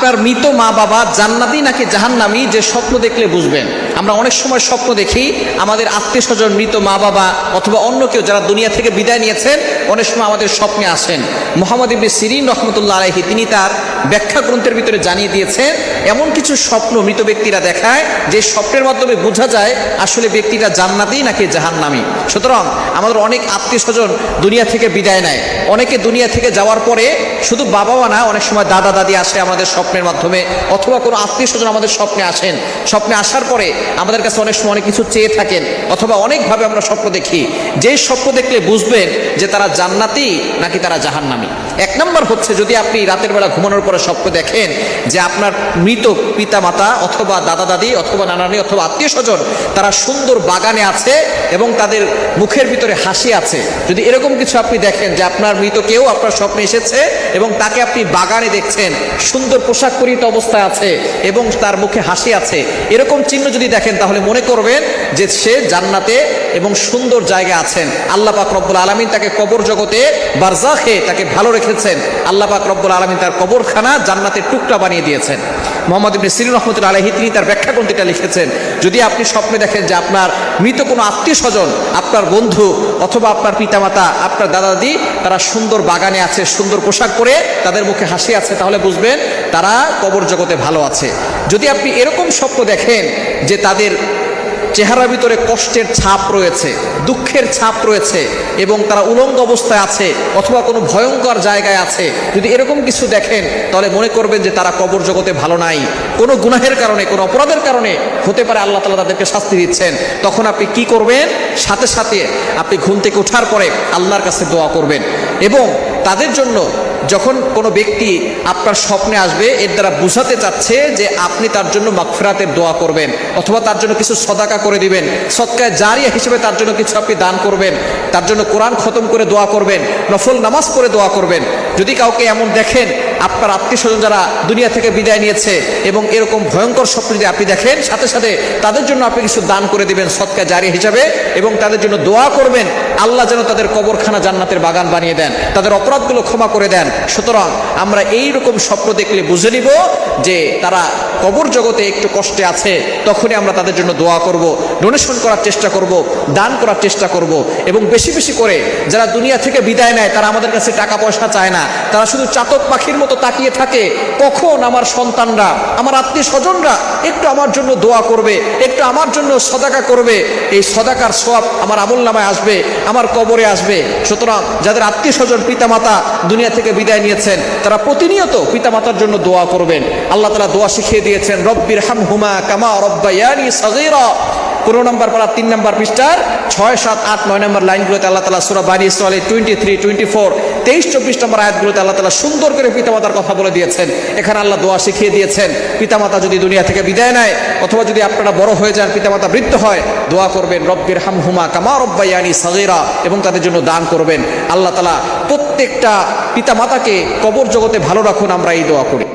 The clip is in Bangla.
আপনার মৃত মা বাবা জান্নাতি নাকি জাহান্নামি, যে স্বপ্ন দেখলে বুঝবেন। আমরা অনেক সময় স্বপ্ন দেখি, আমাদের আত্মীয় স্বজন মৃত মা বাবা অথবা অন্য কেউ যারা দুনিয়া থেকে বিদায় নিয়েছেন, অনেক সময় আমাদের স্বপ্নে আসেন। মোহাম্মদ ইবনে সিরিন রহমতুল্লাহ আলাহি তিনি তার ব্যাখ্যা গ্রন্থের ভিতরে জানিয়ে দিয়েছেন, এমন কিছু স্বপ্ন মৃত ব্যক্তিরা দেখায়, যে স্বপ্নের মাধ্যমে বোঝা যায় আসলে ব্যক্তিটা জান্নাতি নাকি জাহান্নামি। সুতরাং আমাদের অনেক আত্মীয় স্বজন দুনিয়া থেকে বিদায় নেয়। অনেকে দুনিয়া থেকে যাওয়ার পরে শুধু বাবা মা না, অনেক সময় দাদা দাদি আসে আমাদের স্বপ্নের মাধ্যমে, অথবা কোনো আত্মীয় স্বজন আমাদের স্বপ্নে আসেন। স্বপ্নে আসার পরে আমাদের কাছে অনেক সময় অনেক কিছু চেয়ে থাকেন, অথবা অনেকভাবে আমরা স্বপ্ন দেখি। যেই স্বপ্ন দেখলে বুঝবেন যে তারা জান্নাতি নাকি তারা জাহান্নামি। এক নম্বর হচ্ছে যদি আপনি রাতের বেলা ঘুমানোর পরে স্বপ্ন দেখেন যে আপনার মৃত পিতা মাতা অথবা দাদা দাদি অথবা নানানি অথবা আত্মীয় স্বজন তারা সুন্দর বাগানে আছে এবং তাদের মুখের ভিতরে হাসি আছে, যদি এরকম কিছু আপনি দেখেন যে আপনার মৃত কেউ আপনার স্বপ্নে এসেছে এবং তাকে আপনি বাগানে দেখছেন, সুন্দর পোশাক পরিহিত অবস্থায় আছে এবং তার মুখে হাসি আছে, এরকম চিহ্ন যদি দেখেন তাহলে মনে করবেন যে সে জান্নাতে এবং সুন্দর জায়গায় আছেন। আল্লাহ পাক রব্বুল আলমিন তাকে কবর জগতে বারজাখে তাকে ভালো রেখেছেন। আল্লাহ পাক রব্বুল আলমিন তার কবরখানা জান্নাতের টুকরা বানিয়ে দিয়েছেন। মোহাম্মদ ইবনে সিরিন রহমতুল্লাহ আলহি তিনি তার ব্যাখ্যা গ্রন্থিটা লিখেছেন। যদি আপনি স্বপ্নে দেখেন যে আপনার মৃত কোনো আত্মীয় স্বজন আপনার বন্ধু অথবা আপনার পিতামাতা, আপনার দাদা দাদি তারা সুন্দর বাগানে আছে, সুন্দর পোশাক পরে তাদের মুখে হাসি আছে, তাহলে বুঝবেন তারা কবর জগতে ভালো আছে। যদি আপনি এরকম স্বপ্ন দেখেন যে তাদের চেহারার ভিতরে কষ্টের ছাপ রয়েছে, দুঃখের ছাপ রয়েছে এবং তারা উলঙ্গ অবস্থায় আছে অথবা কোনো ভয়ঙ্কর জায়গায় আছে। যদি এরকম কিছু দেখেন, তাহলে মনে করবেন যে তারা কবর জগতে ভালো নাই। কোনো গুনাহের কারণে, কোনো অপরাধের কারণে হতে পারে আল্লাহ তালা তাদেরকে শাস্তি দিচ্ছেন। তখন আপনি কি করবেন? সাথে সাথে আপনি ঘুম থেকে ওঠার পরে আল্লাহর কাছে দোয়া করবেন এবং তাদের জন্য যখন কোনো ব্যক্তি আপনার স্বপ্নে আসবে, এর দ্বারা বুঝাতে চাচ্ছে যে আপনি তার জন্য মাগফিরাতের দোয়া করবেন অথবা তার জন্য কিছু সদাকা করে দিবেন সৎকায় জারিয়া হিসেবে তার জন্য কিছু আপনি দান করবেন, তার জন্য কোরআন খতম করে দোয়া করবেন, নফল নামাজ পড়ে দোয়া করবেন। যদি কাউকে এমন দেখেন, আপনার আত্মীয় স্বজন যারা দুনিয়া থেকে বিদায় নিয়েছে এবং এরকম ভয়ঙ্কর স্বপ্ন যদি আপনি দেখেন, সাথে সাথে তাদের জন্য আপনি কিছু দান করে দিবেন সৎকা জারি হিসাবে এবং তাদের জন্য দোয়া করবেন, আল্লাহ যেন তাদের কবরখানা জান্নাতের বাগান বানিয়ে দেন, তাদের অপরাধগুলো ক্ষমা করে দেন। সুতরাং আমরা এই রকম স্বপ্ন দেখলে বুঝে নিব যে তারা কবর জগতে একটু কষ্টে আছে, তখনই আমরা তাদের জন্য দোয়া করব ডোনেশন করার চেষ্টা করব, দান করার চেষ্টা করব। এবং বেশি বেশি করে যারা দুনিয়া থেকে বিদায় নেয়, তারা আমাদের কাছে টাকা পয়সা চায় না। তারা শুধু চাতক পাখির মতো তাকিয়ে থাকে, কখন আমার সন্তানরা, আমার আত্মীয় স্বজনরা একটু আমার জন্য দোয়া করবে, একটু আমার জন্য সদাকা করবে? এই সদাকার সব আমার আমল নামায় আসবে, আমার কবরে আসবে। সুতরাং যাদের আত্মীয় স্বজন পিতামাতা দুনিয়া থেকে বিদায় নিয়েছেন। তারা প্রতিনিয়ত পিতা মাতার জন্য দোয়া করবেন। আল্লাহ তালা দোয়া শিখিয়ে দিয়েছেন রব্বির হাম হুমা কামা রব্বায়ানি সাগীরা। পনেরো নম্বর পারা তিন নম্বর পৃষ্ঠার ছয়, সাত, আট, নয় নম্বর লাইনগুলোতে আল্লাহ তালা সুরা বানি ইসরালে টোয়েন্টি থ্রি টোয়েন্টি ফোর তেইশ, চব্বিশ নম্বর আয়াতগুলোতে আল্লাহ তালা সুন্দর করে পিতামাতার কথা বলে দিয়েছেন। এখানে আল্লাহ দোয়া শিখিয়ে দিয়েছেন, পিতামাতা যদি দুনিয়া থেকে বিদায় নেয়, অথবা যদি আপনারা বড় হয়ে যান, পিতামাতা বৃদ্ধ হয়, দোয়া করবেন, রব্বির হাম হুমা কামা রব্বাইয়ানি সাগিরা, এবং তাদের জন্য দান করবেন। আল্লাহ তালা প্রত্যেকটা পিতামাতাকে কবর জগতে ভালো রাখুন, আমরা এই দোয়া করি।